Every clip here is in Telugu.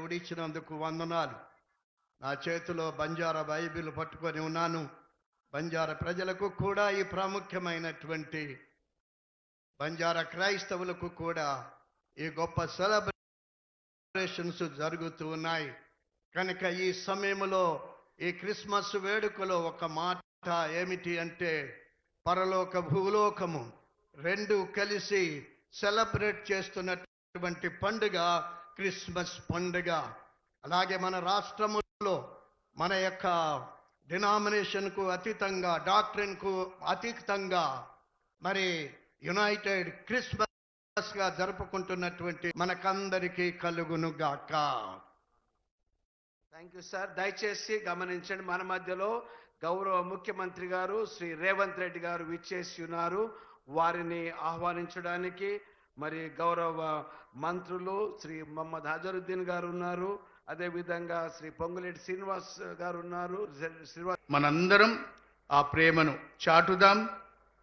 దేవుడిచ్చినందుకు వందనాలు. నా చేతిలో బంజారా బైబిల్ పట్టుకొని ఉన్నాను. బంజారా ప్రజలకు కూడా ఈ ప్రాముఖ్యమైనటువంటి బంజారా క్రైస్తవులకు కూడా ఈ గొప్ప సెలబ్రేషన్స్ జరుగుతూ ఉన్నాయి. కనుక ఈ సమయంలో ఈ క్రిస్మస్ వేడుకలో ఒక మాట ఏమిటి అంటే పరలోక భూలోకము రెండు కలిసి సెలబ్రేట్ చేస్తున్నటువంటి పండుగ క్రిస్మస్ పండుగ. అలాగే మన రాష్ట్రములో మన యొక్క డినామినేషన్కు అతీతంగా డాక్టరీన్కు అతీతంగా మరి యునైటెడ్ క్రిస్మస్గా జరుపుకుంటున్నటువంటి మనకందరికీ కలుగునుగాక. థ్యాంక్ యూ సార్ దయచేసి గమనించండి మన మధ్యలో గౌరవ ముఖ్యమంత్రి గారు శ్రీ రేవంత్ రెడ్డి గారు విచ్చేసి ఉన్నారు. వారిని ఆహ్వానించడానికి మరి గౌరవ మంత్రులు శ్రీ మొహమ్మద్ హజరుద్దీన్ గారు ఉన్నారు అదేవిధంగా శ్రీ పొంగులేటి శ్రీనివాస్ గారు ఉన్నారు శ్రీనివాస్ మనందరం ఆ ప్రేమను చాటుదాం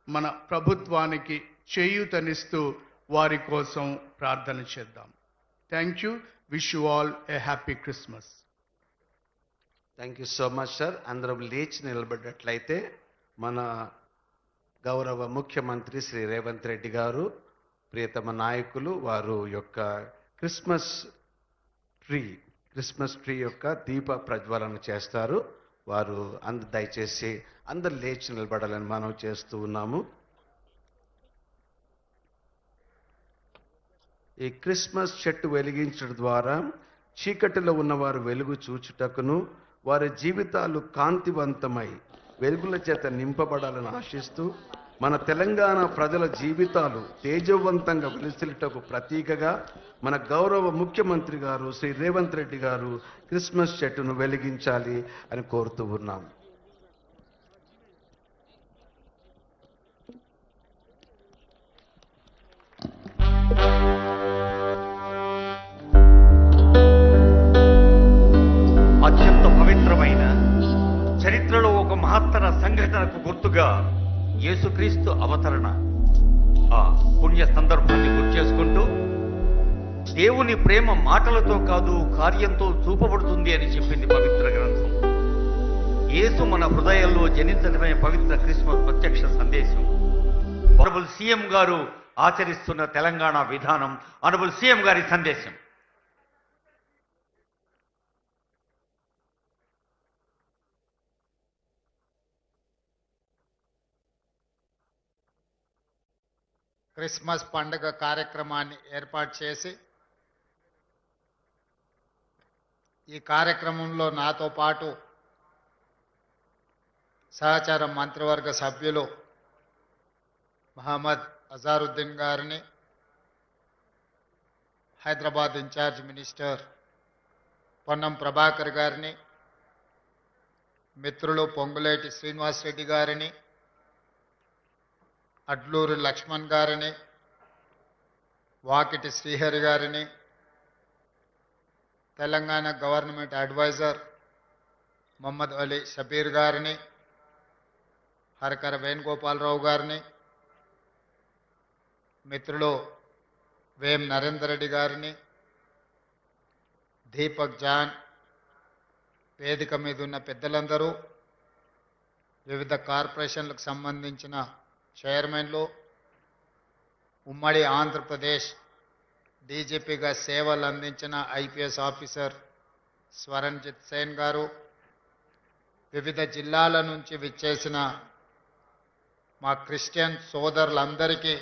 మన ప్రభుత్వానికి చేయూతనిస్తూ వారి కోసం ప్రార్థన చేద్దాం. Thank you wish you all a happy Christmas thank you so much sir అందరూ లేచి నిలబడ్డట్లయితే మన గౌరవ ముఖ్యమంత్రి శ్రీ రేవంత్ రెడ్డి గారు ప్రియతమ నాయకులు వారు యొక్క క్రిస్మస్ ట్రీ క్రిస్మస్ ట్రీ యొక్క దీప ప్రజ్వలన చేస్తారు. వారు అంద దయచేసి అందరు లేచి నిలబడాలని మనం చేస్తూ ఉన్నాము. ఈ క్రిస్మస్ చెట్టు వెలిగించడం ద్వారా చీకటిలో ఉన్నవారు వెలుగు చూచుటకును వారి జీవితాలు కాంతివంతమై వెలుగుల చేత నింపబడాలని ఆశిస్తూ మన తెలంగాణ ప్రజల జీవితాలు తేజవంతంగా వెలుసిలుటకు ప్రతీకగా మన గౌరవ ముఖ్యమంత్రి గారు శ్రీ రేవంత్ రెడ్డి గారు క్రిస్మస్ చెట్టును వెలిగించాలి అని కోరుతూ ఉన్నాం. అత్యంత పవిత్రమైన చరిత్రలో ఒక మహత్తర సంఘటనకు గుర్తుగా యేసుక్రీస్తు అవతరణ. ఆ పుణ్య సందర్భాన్ని గుర్తు చేసుకుంటూ దేవుని ప్రేమ మాటలతో కాదు కార్యంతో చూపబడుతుంది అని చెప్పింది పవిత్ర గ్రంథం. యేసు మన హృదయాల్లో జనించడమే పవిత్ర క్రిస్మస్ ప్రత్యక్ష సందేశం. ఆనబుల్ సీఎం గారు ఆచరిస్తున్న తెలంగాణ విధానం ఆనబుల్ సీఎం గారి సందేశం. క్రిస్మస్ పండుగ కార్యక్రమాన్ని ఏర్పాటు చేసి ఈ కార్యక్రమంలో నాతో పాటు సహచార మంత్రివర్గ సభ్యులు మహమ్మద్ అజారుద్దీన్ గారిని హైదరాబాద్ ఇన్ఛార్జ్ మినిస్టర్ పొన్నం ప్రభాకర్ గారిని మిత్రులు పొంగులేటి శ్రీనివాస్ రెడ్డి గారిని అడ్లూరు లక్ష్మణ్ గారిని వాకిటి శ్రీహరి గారిని తెలంగాణ గవర్నమెంట్ అడ్వైజర్ మొహమ్మద్ అలీ షబీర్ గారిని హరకర వేణుగోపాలరావు గారిని మిత్రులు వేం నరేందర్ రెడ్డి గారిని దీపక్ జాన్ వేదిక మీద ఉన్న పెద్దలందరూ వివిధ కార్పొరేషన్లకు సంబంధించిన చైర్మన్లు ఉమ్మడి ఆంధ్రప్రదేశ్ డీజీపీగా సేవలు అందించిన ఐపీఎస్ ఆఫీసర్ స్వరణ్జిత్ సేన్ గారు వివిధ జిల్లాల నుంచి విచ్చేసిన మా క్రిస్టియన్ సోదరులందరికీ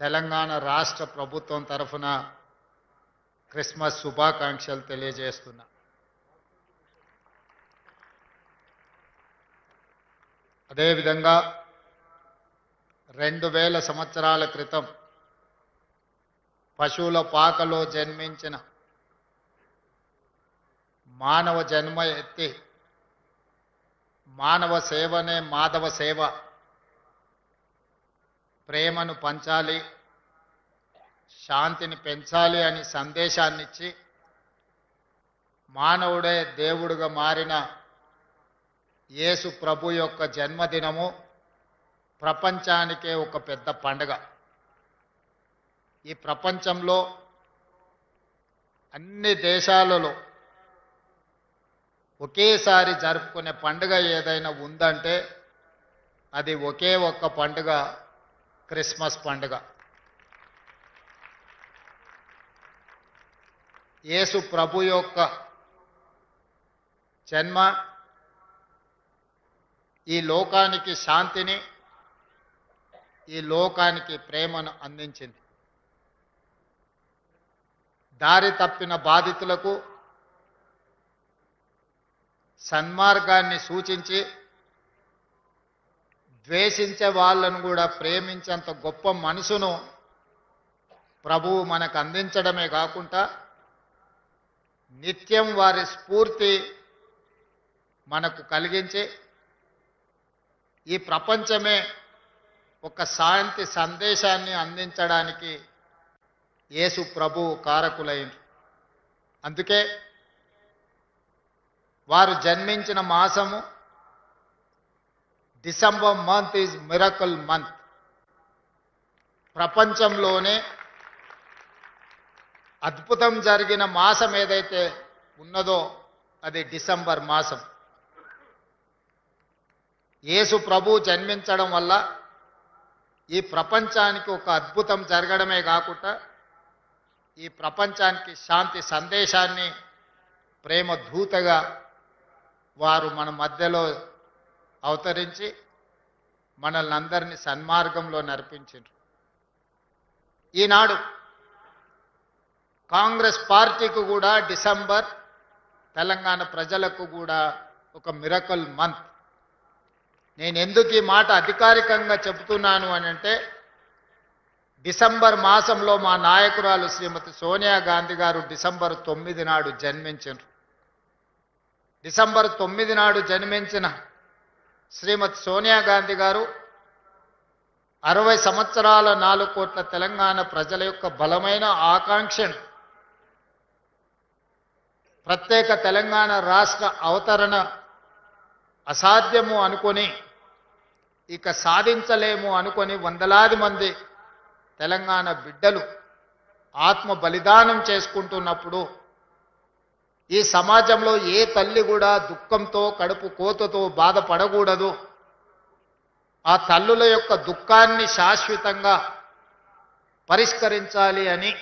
తెలంగాణ రాష్ట్ర ప్రభుత్వం తరఫున క్రిస్మస్ శుభాకాంక్షలు తెలియజేస్తున్నా. అదేవిధంగా రెండు వేల సంవత్సరాల క్రితం పశువుల పాకలో జన్మించిన మానవ జన్మ ఎత్తి మానవ సేవనే మాధవ సేవ ప్రేమను పంచాలి శాంతిని పెంచాలి అని సందేశాన్నిచ్చి మానవుడే దేవుడుగా మారిన యేసు ప్రభు యొక్క జన్మదినము ప్రపంచానికే ఒక పెద్ద పండగ. ఈ ప్రపంచంలో అన్ని దేశాలలో ఒకేసారి జరుపుకునే పండుగ ఏదైనా ఉందంటే అది ఒకే ఒక్క పండుగ క్రిస్మస్ పండుగ. యేసు ప్రభు యొక్క జన్మ ఈ లోకానికి శాంతిని ఈ లోకానికి ప్రేమను అందించింది. దారి తప్పిన బాధితులకు సన్మార్గాన్ని సూచించి ద్వేషించే వాళ్ళను కూడా ప్రేమించేంత గొప్ప మనసును ప్రభువు మనకు అందించడమే కాకుండా నిత్యం వారి స్ఫూర్తి మనకు కలిగించి ఈ ప్రపంచమే ఒక శాంతి సందేశాన్ని అందించడానికి యేసు ప్రభువు కారకులైంది అందుకే వారు జన్మించిన మాసము December month is miracle month. ప్రపంచంలోనే అద్భుతం జరిగిన మాసం ఏదైతే ఉన్నదో అది డిసెంబర్ మాసం. యేసు ప్రభు జన్మించడం వల్ల ఈ ప్రపంచానికి ఒక అద్భుతం జరగడమే కాకుండా ఈ ప్రపంచానికి శాంతి సందేశాన్ని ప్రేమ దూతగా వారు మన మధ్యలో అవతరించి మనల్ని అందరినీ సన్మార్గంలో నడిపించారు ఈనాడు కాంగ్రెస్ పార్టీకి కూడా డిసెంబర్ తెలంగాణ ప్రజలకు కూడా ఒక మిరకల్ మంత్. నేను ఎందుకు ఈ మాట అధికారికంగా చెబుతున్నాను అని అంటే డిసెంబర్ మాసంలో మా నాయకురాలు శ్రీమతి సోనియా గాంధీ గారు డిసెంబర్ తొమ్మిది నాడు జన్మించారు డిసెంబర్ తొమ్మిది నాడు జన్మించిన శ్రీమతి సోనియా గాంధీ గారు అరవై సంవత్సరాల నాలుగు కోట్ల తెలంగాణ ప్రజల యొక్క బలమైన ఆకాంక్షను ప్రత్యేక తెలంగాణ రాష్ట్ర అవతరణ అసాధ్యము అనుకొని ఇక సాధించలేము అనుకొని వందలాది మంది తెలంగాణ బిడ్డలు ఆత్మ బలిదానం చేసుకుంటున్నప్పుడు ఈ సమాజంలో ఏ తల్లి కూడా దుఃఖంతో కడుపు కోతతో బాధపడకూడదు. ఆ తల్లుల యొక్క దుఃఖాన్ని శాశ్వతంగా పరిష్కరించాలి అని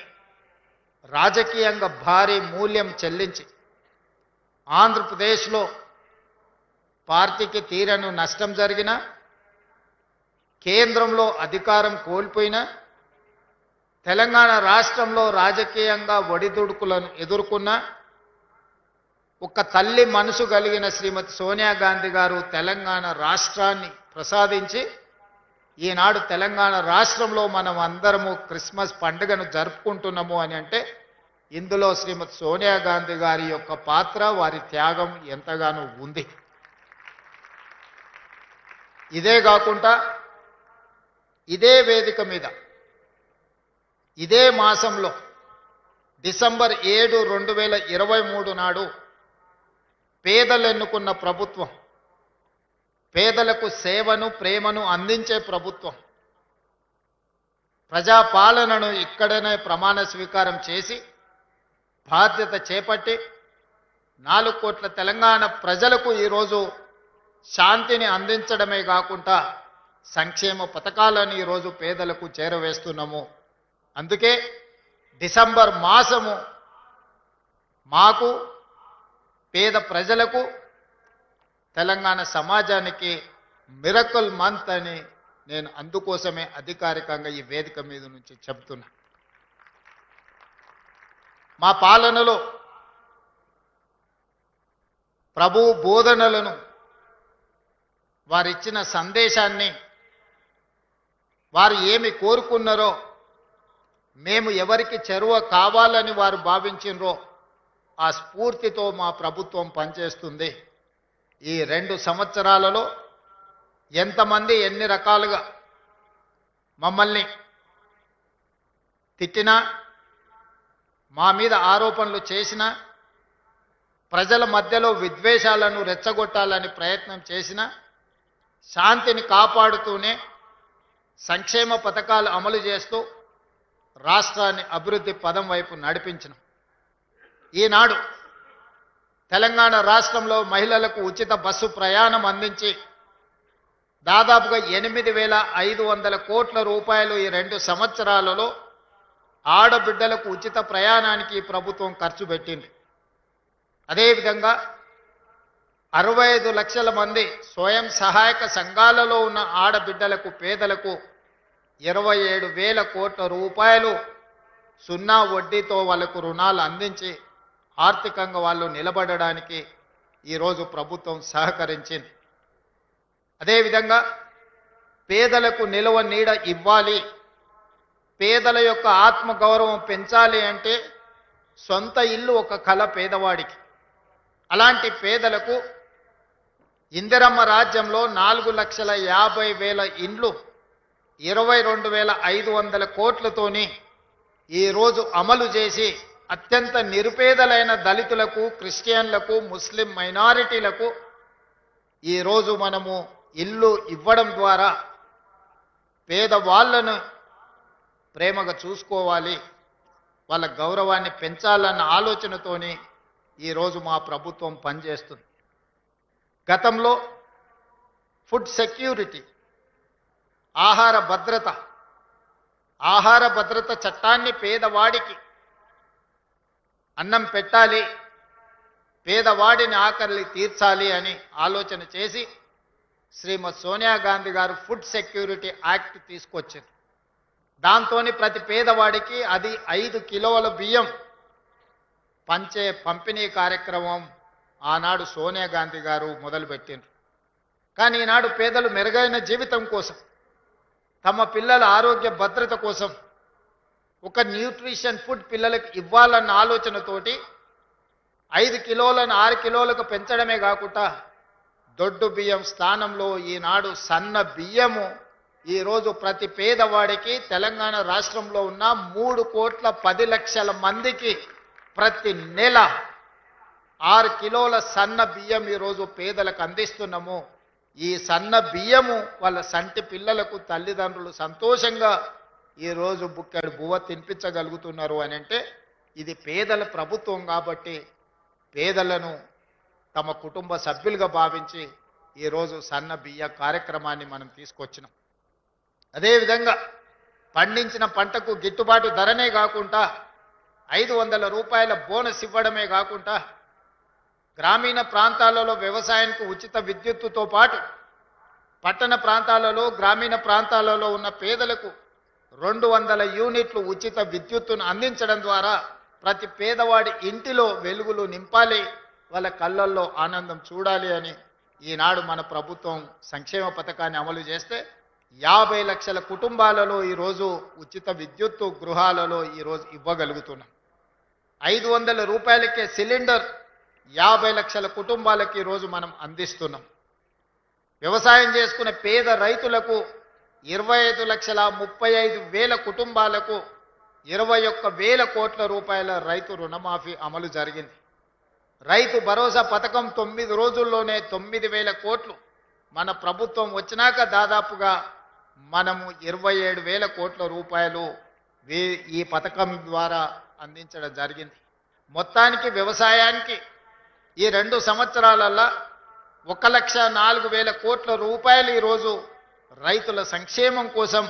రాజకీయంగా భారీ మూల్యం చెల్లించి ఆంధ్రప్రదేశ్లో పార్టీకి తీరను నష్టం జరిగిన కేంద్రంలో అధికారం కోల్పోయిన తెలంగాణ రాష్ట్రంలో రాజకీయంగా ఒడిదుడుకులను ఎదుర్కొన్న ఒక తల్లి మనసు కలిగిన శ్రీమతి సోనియా గాంధీ గారు తెలంగాణ రాష్ట్రాన్ని ప్రసాదించి ఈనాడు తెలంగాణ రాష్ట్రంలో మనం అందరము క్రిస్మస్ పండుగను జరుపుకుంటున్నాము అని అంటే ఇందులో శ్రీమతి సోనియా గాంధీ గారి యొక్క పాత్ర వారి త్యాగం ఎంతగానో ఉంది. ఇదే కాకుండా ఇదే వేదిక మీద ఇదే మాసంలో డిసెంబర్ ఏడు రెండు వేల ఇరవై మూడు నాడు పేదలు ఎన్నుకున్న ప్రభుత్వం పేదలకు సేవను ప్రేమను అందించే ప్రభుత్వం ప్రజాపాలనను ఇక్కడనే ప్రమాణ స్వీకారం చేసి బాధ్యత చేపట్టి నాలుగు కోట్ల తెలంగాణ ప్రజలకు ఈరోజు శాంతిని అందించడమే కాకుండా సంక్షేమ పథకాలను ఈరోజు పేదలకు చేరవేస్తున్నాము. అందుకే డిసెంబర్ మాసము మాకు పేద ప్రజలకు తెలంగాణ సమాజానికి మిరకల్ మంత్ అని నేను అందుకోసమే అధికారికంగా ఈ వేదిక మీద నుంచి చెప్తున్నా. మా పాలనలో ప్రభు బోధనలను వారిచ్చిన సందేశాన్ని వారు ఏమి కోరుకున్నారో మేము ఎవరికి చెరువ కావాలని వారు భావించినరో ఆ స్ఫూర్తితో మా ప్రభుత్వం పనిచేస్తుంది. ఈ రెండు సంవత్సరాలలో ఎంతమంది ఎన్ని రకాలుగా మమ్మల్ని తిట్టినా మా మీద ఆరోపణలు చేసినా ప్రజల మధ్యలో విద్వేషాలను రెచ్చగొట్టాలని ప్రయత్నం చేసినా శాంతిని కాపాడుతూనే సంక్షేమ పథకాలు అమలు చేస్తూ రాష్ట్రాన్ని అభివృద్ధి పదం వైపు నడిపించిన. ఈనాడు తెలంగాణ రాష్ట్రంలో మహిళలకు ఉచిత బస్సు ప్రయాణం అందించి దాదాపుగా ఎనిమిది వేల ఐదు వందల కోట్ల రూపాయలు ఈ రెండు సంవత్సరాలలో ఆడబిడ్డలకు ఉచిత ప్రయాణానికి ప్రభుత్వం ఖర్చు పెట్టింది. అదేవిధంగా అరవై ఐదు లక్షల మంది స్వయం సహాయక సంఘాలలో ఉన్న ఆడబిడ్డలకు పేదలకు ఇరవై ఏడు వేల కోట్ల రూపాయలు సున్నా వడ్డీతో వాళ్ళకు రుణాలు అందించి ఆర్థికంగా వాళ్ళు నిలబడడానికి ఈరోజు ప్రభుత్వం సహకరించింది. అదేవిధంగా పేదలకు నిలవ నీడ ఇవ్వాలి పేదల యొక్క ఆత్మగౌరవం పెంచాలి అంటే సొంత ఇల్లు ఒక కళ పేదవాడికి. అలాంటి పేదలకు ఇందిరమ్మ రాజ్యంలో నాలుగు లక్షల యాభై వేల ఇండ్లు ఇరవై రెండు వేల ఐదు వందల కోట్లతోని ఈరోజు అమలు చేసి అత్యంత నిరుపేదలైన దళితులకు క్రిస్టియన్లకు ముస్లిం మైనారిటీలకు ఈరోజు మనము ఇల్లు ఇవ్వడం ద్వారా పేదవాళ్ళను ప్రేమగా చూసుకోవాలి వాళ్ళ గౌరవాన్ని పెంచాలన్న ఆలోచనతోని ఈరోజు మా ప్రభుత్వం పనిచేస్తుంది. గతంలో ఫుడ్ సెక్యూరిటీ ఆహార భద్రత ఆహార భద్రత చట్టాన్ని పేదవాడికి అన్నం పెట్టాలి పేదవాడిని ఆకలి తీర్చాలి అని ఆలోచన చేసి శ్రీమతి సోనియా గాంధీ గారు ఫుడ్ సెక్యూరిటీ యాక్ట్ తీసుకొచ్చారు. దాంతోని ప్రతి పేదవాడికి అది ఐదు కిలోల బియ్యం పంచే పంపిణీ కార్యక్రమం ఆనాడు సోనియా గాంధీ గారు మొదలుపెట్టిండ్రు. కానీ ఈనాడు పేదలు మెరుగైన జీవితం కోసం తమ పిల్లల ఆరోగ్య భద్రత కోసం ఒక న్యూట్రిషన్ ఫుడ్ పిల్లలకు ఇవ్వాలన్న ఆలోచనతోటి ఐదు కిలోలను ఆరు కిలోలకు పెంచడమే కాకుండా దొడ్డు బియ్యం స్థానంలో ఈనాడు సన్న బియ్యము ఈరోజు ప్రతి పేదవాడికి తెలంగాణ రాష్ట్రంలో ఉన్న మూడు కోట్ల పది లక్షల మందికి ప్రతి నెల ఆరు కిలోల సన్న బియ్యం ఈరోజు పేదలకు అందిస్తున్నాము. ఈ సన్న బియ్యము వాళ్ళ సంటి పిల్లలకు తల్లిదండ్రులు సంతోషంగా ఈరోజు బుక్కడు బువ్వ తినిపించగలుగుతున్నారు అని అంటే ఇది పేదల ప్రభుత్వం కాబట్టి పేదలను తమ కుటుంబ సభ్యులుగా భావించి ఈరోజు సన్న బియ్య కార్యక్రమాన్ని మనం తీసుకొచ్చినాం. అదేవిధంగా పండించిన పంటకు గిట్టుబాటు ధరనే కాకుండా ఐదు వందల రూపాయల బోనస్ ఇవ్వడమే కాకుండా గ్రామీణ ప్రాంతాలలో వ్యవసాయానికి ఉచిత విద్యుత్తుతో పాటు పట్టణ ప్రాంతాలలో గ్రామీణ ప్రాంతాలలో ఉన్న పేదలకు రెండు వందల యూనిట్లు ఉచిత విద్యుత్తును అందించడం ద్వారా ప్రతి పేదవాడి ఇంటిలో వెలుగులు నింపాలి వాళ్ళ కళ్ళల్లో ఆనందం చూడాలి అని ఈనాడు మన ప్రభుత్వం సంక్షేమ పథకాన్ని అమలు చేస్తే యాభై లక్షల కుటుంబాలలో ఈరోజు ఉచిత విద్యుత్తు గృహాలలో ఈరోజు ఇవ్వగలుగుతున్నాం. ఐదు వందల రూపాయలకే సిలిండర్ యాభై లక్షల కుటుంబాలకి ఈరోజు మనం అందిస్తున్నాం. వ్యవసాయం చేసుకునే పేద రైతులకు ఇరవై ఐదు లక్షల ముప్పై ఐదు వేల కుటుంబాలకు ఇరవై ఒక్క వేల కోట్ల రూపాయల రైతు రుణమాఫీ అమలు జరిగింది. రైతు భరోసా పథకం తొమ్మిది రోజుల్లోనే తొమ్మిది వేల కోట్లు మన ప్రభుత్వం వచ్చినాక దాదాపుగా మనము ఇరవై ఏడు వేల కోట్ల రూపాయలు వే- ఈ పథకం ద్వారా అందించడం జరిగింది. మొత్తానికి వ్యవసాయానికి ఈ రెండు సంవత్సరాలల్లా ఒక లక్ష నాలుగు వేల కోట్ల రూపాయలు ఈరోజు రైతుల సంక్షేమం కోసం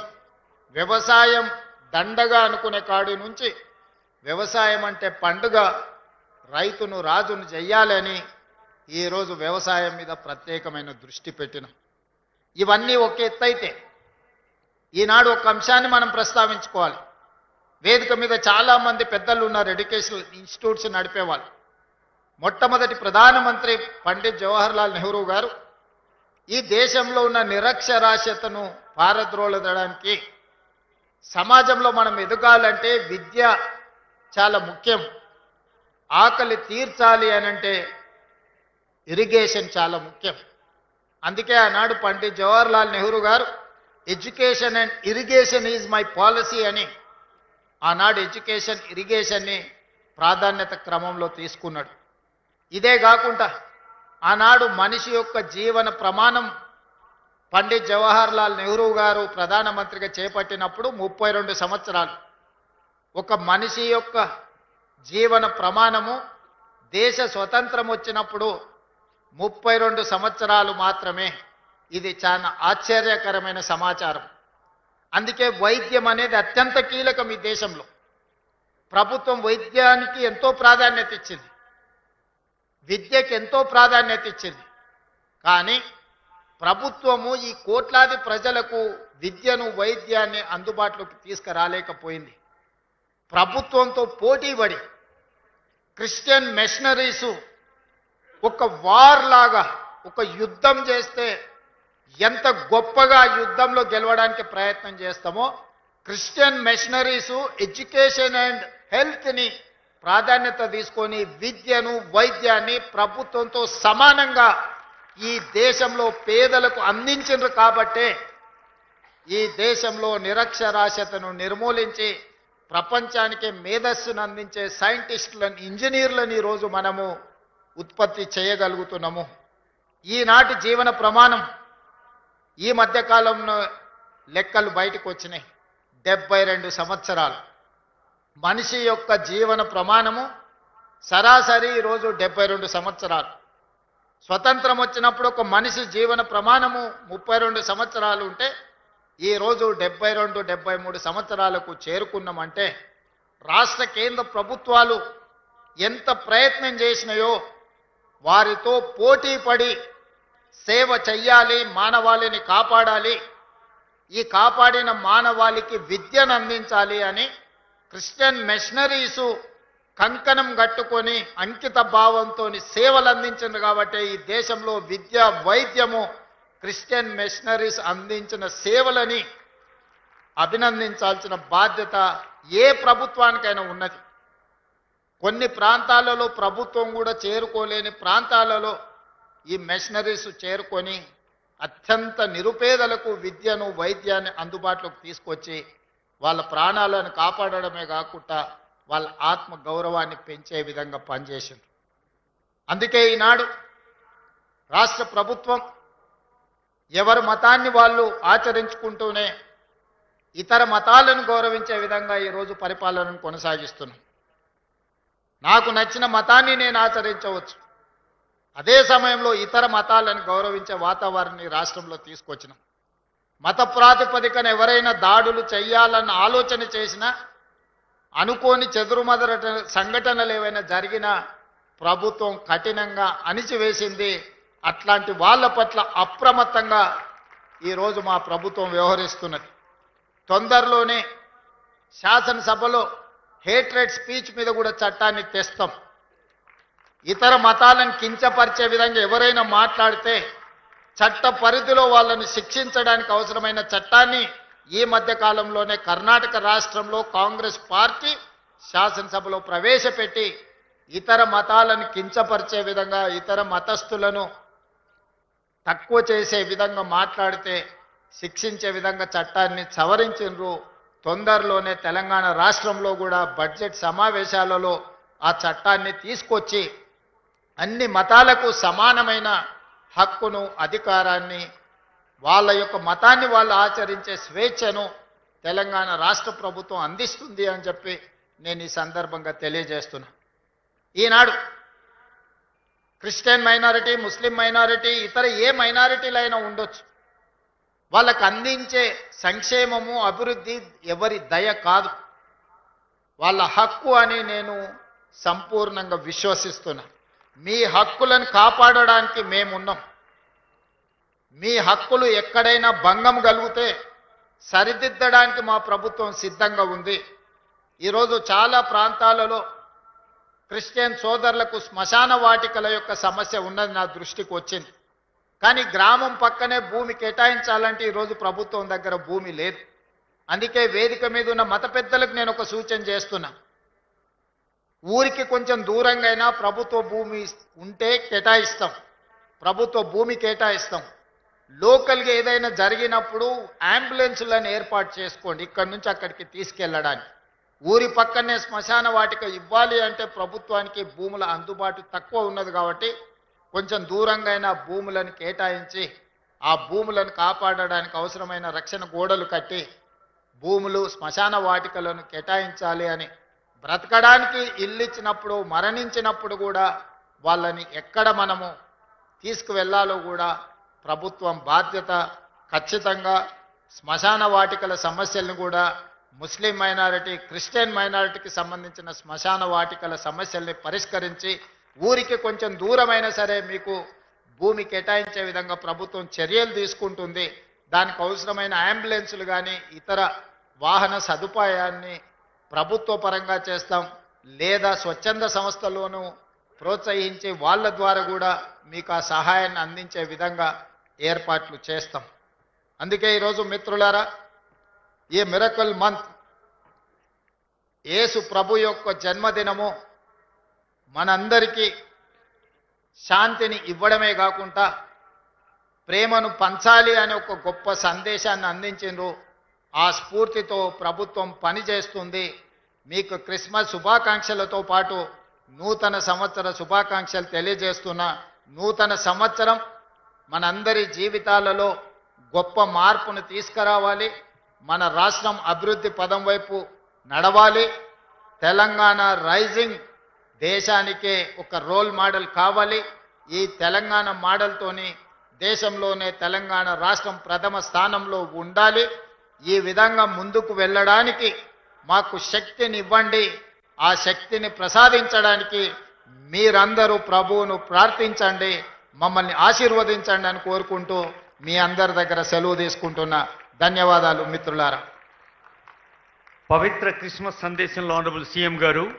వ్యవసాయం దండగా అనుకునే కాడి నుంచి వ్యవసాయం అంటే పండుగ రైతును రాజును చెయ్యాలని ఈరోజు వ్యవసాయం మీద ప్రత్యేకమైన దృష్టి పెట్టిన. ఇవన్నీ ఒక ఎత్తైతే ఈనాడు ఒక అంశాన్ని మనం ప్రస్తావించుకోవాలి. వేదిక మీద చాలామంది పెద్దలు ఉన్నారు ఎడ్యుకేషనల్ ఇన్స్టిట్యూట్స్ నడిపేవాళ్ళు మొట్టమొదటి ప్రధానమంత్రి పండిత్ జవహర్లాల్ నెహ్రూ గారు ఈ దేశంలో ఉన్న నిరక్షరాస్యతను పారద్రోలదడానికి సమాజంలో మనం ఎదగాలంటే విద్య చాలా ముఖ్యం. ఆకలి తీర్చాలి అనంటే ఇరిగేషన్ చాలా ముఖ్యం. అందుకే ఆనాడు పండిత్ జవహర్లాల్ నెహ్రూ గారు education and irrigation is my policy అని ఆనాడు ఎడ్యుకేషన్ ఇరిగేషన్ని ప్రాధాన్యత క్రమంలో తీసుకున్నాడు. ఇదే కాకుండా ఆనాడు మనిషి యొక్క జీవన ప్రమాణం పండిత్ జవహర్లాల్ నెహ్రూ గారు ప్రధానమంత్రిగా చేపట్టినప్పుడు ముప్పై రెండు సంవత్సరాలు. ఒక మనిషి యొక్క జీవన ప్రమాణము దేశ స్వతంత్రం వచ్చినప్పుడు ముప్పై రెండు సంవత్సరాలు మాత్రమే. ఇది చాలా ఆశ్చర్యకరమైన సమాచారం. అందుకే వైద్యం అనేది అత్యంత కీలకం ఈ దేశంలో. ప్రభుత్వం వైద్యానికి ఎంతో ప్రాధాన్యత ఇచ్చింది. విద్యకి ఎంతో ప్రాధాన్యత ఇచ్చింది. కానీ ప్రభుత్వము ఈ కోట్లాది ప్రజలకు విద్యను వైద్యాన్ని అందుబాటులోకి తీసుకురాలేకపోయింది. ప్రభుత్వంతో పోటీపడి క్రిస్టియన్ మిషనరీసు ఒక వార్ లాగా ఒక యుద్ధం చేస్తే ఎంత గొప్పగా యుద్ధంలో గెలవడానికి ప్రయత్నం చేస్తామో క్రిస్టియన్ మిషనరీసు ఎడ్యుకేషన్ అండ్ హెల్త్ని ప్రాధాన్యత తీసుకొని విద్యను వైద్యాన్ని ప్రభుత్వంతో సమానంగా ఈ దేశంలో పేదలకు అందించారు కాబట్టే ఈ దేశంలో నిరక్షరాస్యతను నిర్మూలించి ప్రపంచానికి మేధస్సును అందించే సైంటిస్టులను ఇంజనీర్లను ఈరోజు మనము ఉత్పత్తి చేయగలుగుతున్నాము. ఈనాటి జీవన ప్రమాణం ఈ మధ్యకాలంలో లెక్కలు బయటకు వచ్చినాయి. డెబ్బై రెండు సంవత్సరాలు. మనిషి యొక్క జీవన ప్రమాణము సరాసరి ఈరోజు డెబ్బై రెండు సంవత్సరాలు. స్వతంత్రం వచ్చినప్పుడు ఒక మనిషి జీవన ప్రమాణము ముప్పై రెండు సంవత్సరాలు ఉంటే ఈరోజు డెబ్బై రెండు డెబ్బై మూడు సంవత్సరాలకు చేరుకున్నామంటే రాష్ట్ర కేంద్ర ప్రభుత్వాలు ఎంత ప్రయత్నం చేసినాయో వారితో పోటీ పడి సేవ చెయ్యాలి మానవాళిని కాపాడాలి ఈ కాపాడిన మానవాళికి విద్యను అందించాలి అని క్రిస్టియన్ మిషనరీసు కంకణం కట్టుకొని అంకిత భావంతో సేవలు అందించింది కాబట్టి ఈ దేశంలో విద్య వైద్యము క్రిస్టియన్ మిషనరీస్ అందించిన సేవలని అభినందించాల్సిన బాధ్యత ఏ ప్రభుత్వానికైనా ఉన్నది. కొన్ని ప్రాంతాలలో ప్రభుత్వం కూడా చేరుకోలేని ప్రాంతాలలో ఈ మిషనరీస్ చేరుకొని అత్యంత నిరుపేదలకు విద్యను వైద్యాన్ని అందుబాటులోకి తీసుకొచ్చి వాళ్ళ ప్రాణాలను కాపాడడమే కాకుండా వాళ్ళ ఆత్మ గౌరవాన్ని పెంచే విధంగా పనిచేసింది. అందుకే ఈనాడు రాష్ట్ర ప్రభుత్వం ఎవరి మతాన్ని వాళ్ళు ఆచరించుకుంటూనే ఇతర మతాలను గౌరవించే విధంగా ఈరోజు పరిపాలనను కొనసాగిస్తున్నాం. నాకు నచ్చిన మతాన్ని నేను ఆచరించవచ్చు. అదే సమయంలో ఇతర మతాలను గౌరవించే వాతావరణాన్ని రాష్ట్రంలో తీసుకొచ్చినాం. మత ప్రాతిపదికన ఎవరైనా దాడులు చేయాలన్న ఆలోచన చేసినా అనుకోని చెదురుమదర సంఘటనలు ఏవైనా జరిగినా ప్రభుత్వం కఠినంగా అణిచివేసింది. అట్లాంటి వాళ్ళ పట్ల అప్రమత్తంగా ఈరోజు మా ప్రభుత్వం వ్యవహరిస్తున్నది. తొందరలోనే శాసనసభలో హేట్రేట్ స్పీచ్ మీద కూడా చట్టాన్ని తెస్తాం. ఇతర మతాలను కించపరిచే విధంగా ఎవరైనా మాట్లాడితే చట్ట పరిధిలో వాళ్ళని శిక్షించడానికి అవసరమైన చట్టాన్ని ఈ మధ్య కాలంలోనే కర్ణాటక రాష్ట్రంలో కాంగ్రెస్ పార్టీ శాసనసభలో ప్రవేశపెట్టి ఇతర మతాలను కించపరిచే విధంగా ఇతర మతస్థులను తక్కువ చేసే విధంగా మాట్లాడితే శిక్షించే విధంగా చట్టాన్ని సవరించు తొందరలోనే తెలంగాణ రాష్ట్రంలో కూడా బడ్జెట్ సమావేశాలలో ఆ చట్టాన్ని తీసుకొచ్చి అన్ని మతాలకు సమానమైన హక్కును అధికారాన్ని వాళ్ళ యొక్క మతాన్ని వాళ్ళు ఆచరించే స్వేచ్ఛను తెలంగాణ రాష్ట్ర ప్రభుత్వం అందిస్తుంది అని చెప్పి నేను ఈ సందర్భంగా తెలియజేస్తున్నా. ఈనాడు క్రిస్టియన్ మైనారిటీ ముస్లిం మైనారిటీ ఇతర ఏ మైనారిటీలైనా ఉండొచ్చు. వాళ్ళకు అందించే సంక్షేమము అభివృద్ధి ఎవరి దయ కాదు. వాళ్ళ హక్కు అని నేను సంపూర్ణంగా విశ్వసిస్తున్నాను మీ హక్కులను కాపాడడానికి మేమున్నాం. మీ హక్కులు ఎక్కడైనా భంగం కలిగితే సరిదిద్దడానికి మా ప్రభుత్వం సిద్ధంగా ఉంది. ఈరోజు చాలా ప్రాంతాలలో క్రిస్టియన్ సోదరులకు శ్మశాన వాటికల యొక్క సమస్య ఉన్నది నా దృష్టికి వచ్చింది. కానీ గ్రామం పక్కనే భూమి కేటాయించాలంటే ఈరోజు ప్రభుత్వం దగ్గర భూమి లేదు. అందుకే వేదిక మీద ఉన్న మత పెద్దలకు నేను ఒక సూచన చేస్తున్నాను ఊరికి కొంచెం దూరంగా అయినా ప్రభుత్వ భూమి ఉంటే కేటాయిస్తాం. ప్రభుత్వ భూమి కేటాయిస్తాం. లోకల్గా ఏదైనా జరిగినప్పుడు అంబులెన్సులను ఏర్పాటు చేసుకోండి. ఇక్కడి నుంచి అక్కడికి తీసుకెళ్ళడానికి. ఊరి పక్కనే శ్మశాన వాటిక ఇవ్వాలి అంటే ప్రభుత్వానికి భూముల అందుబాటు తక్కువ ఉన్నది కాబట్టి కొంచెం దూరంగా భూములను కేటాయించి ఆ భూములను కాపాడడానికి అవసరమైన రక్షణ గోడలు కట్టి భూములు శ్మశాన వాటికలను కేటాయించాలి అని బ్రతకడానికి ఇల్లు ఇచ్చినప్పుడు మరణించినప్పుడు కూడా వాళ్ళని ఎక్కడ మనము తీసుకువెళ్ళాలో కూడా ప్రభుత్వం బాధ్యత ఖచ్చితంగా శ్మశాన వాటికల సమస్యలను కూడా ముస్లిం మైనారిటీ క్రిస్టియన్ మైనారిటీకి సంబంధించిన శ్మశాన వాటికల సమస్యల్ని పరిష్కరించి ఊరికి కొంచెం దూరమైన సరే మీకు భూమి కేటాయించే విధంగా ప్రభుత్వం చర్యలు తీసుకుంటుంది. దానికి అవసరమైన అంబులెన్సులు కానీ ఇతర వాహన సదుపాయాన్ని ప్రభుత్వ పరంగా చేస్తాం లేదా స్వచ్ఛంద సంస్థలోనూ ప్రోత్సహించి వాళ్ళ ద్వారా కూడా మీకు ఆ సహాయాన్ని అందించే విధంగా ఏర్పాట్లు చేస్తాం. అందుకే ఈరోజు మిత్రులారా ఈ మిరకల్ మంత్ యేసు ప్రభు యొక్క జన్మదినము మనందరికీ శాంతిని ఇవ్వడమే కాకుండా ప్రేమను పంచాలి అనే ఒక గొప్ప సందేశాన్ని అందించిండ్రు ఆ స్ఫూర్తితో ప్రభుత్వం పనిచేస్తుంది మీకు క్రిస్మస్ శుభాకాంక్షలతో పాటు నూతన సంవత్సర శుభాకాంక్షలు తెలియజేస్తున్న నూతన సంవత్సరం మనందరి జీవితాలలో గొప్ప మార్పును తీసుకురావాలి. మన రాష్ట్రం అభివృద్ధి పదం వైపు నడవాలి. తెలంగాణ రైజింగ్ దేశానికే ఒక రోల్ మోడల్ కావాలి. ఈ తెలంగాణ మోడల్తోని దేశంలోనే తెలంగాణ రాష్ట్రం ప్రథమ స్థానంలో ఉండాలి. ఈ విధంగా ముందుకు వెళ్ళడానికి మాకు శక్తిని ఇవ్వండి ఆ శక్తిని ప్రసాదించడానికి మీరందరూ ప్రభువును ప్రార్థించండి. మమ్మల్ని ఆశీర్వదించండి అని కోరుకుంటూ మీ అందరి దగ్గర సెలవు తీసుకుంటున్నా. ధన్యవాదాలు మిత్రులారా. పవిత్ర క్రిస్మస్ సందేశంలో ఆనరబుల్ సీఎం గారు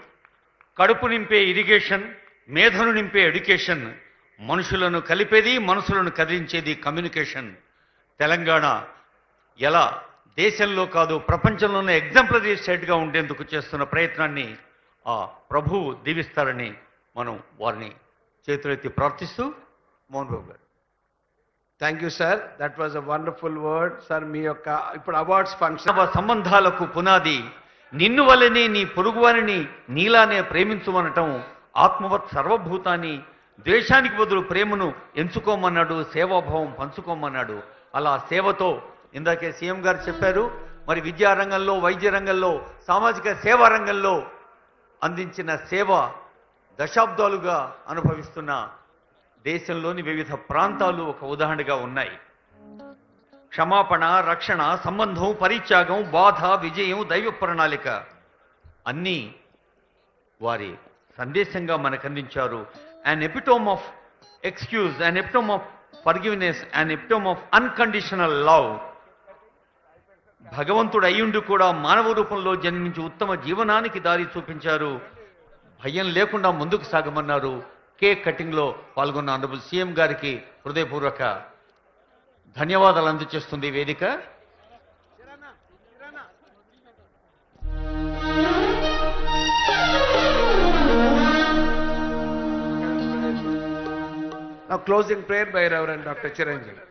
కడుపు నింపే ఇరిగేషన్ మేధను నింపే ఎడ్యుకేషన్ మనుషులను కలిపేది మనసులను కదిలించేది కమ్యూనికేషన్. తెలంగాణ ఎలా దేశంలో కాదు ప్రపంచంలోనే ఎగ్జాంపులరీ స్టేట్గా ఉండేందుకు చేస్తున్న ప్రయత్నాన్ని ఆ ప్రభువు దీవిస్తారని మనం వారిని చేతులెత్తి ప్రార్థిస్తూ మోహన్ బాబు గారు. Thank you sir that was a wonderful word sir మీ యొక్క ఇప్పుడు అవార్డ్స్ ఫంక్షన్ సంబంధాలకు పునాది నిన్ను వలనే నీ పొరుగువారిని నీలానే ప్రేమించుమనటం ఆత్మవత్ సర్వభూతాన్ని ద్వేషానికి బదులు ప్రేమను ఎంచుకోమన్నాడు సేవాభావం పంచుకోమన్నాడు. అలా సేవతో ఇందాకే సీఎం గారు చెప్పారు మరి విద్యా రంగంలో వైద్య రంగంలో సామాజిక సేవా రంగంలో అందించిన సేవ దశాబ్దాలుగా అనుభవిస్తున్న దేశంలోని వివిధ ప్రాంతాలు ఒక ఉదాహరణగా ఉన్నాయి. క్షమాపణ రక్షణ సంబంధం పరిత్యాగం బాధ విజయం దైవ ప్రణాళిక అన్నీ వారి సందేశంగా మనకు అందించారు. An epitome of excuse an epitome of forgiveness an epitome of unconditional love భగవంతుడు అయ్యుండి కూడా మానవ రూపంలో జన్మించి ఉత్తమ జీవనానికి దారి చూపించారు. భయం లేకుండా ముందుకు సాగమన్నారు. కేక్ కటింగ్లో పాల్గొన్న ఆనరబుల్ సీఎం గారికి హృదయపూర్వక ధన్యవాదాలు అందజేస్తుంది వేదిక. Closing prayer by reverend doctor Chiranjeevi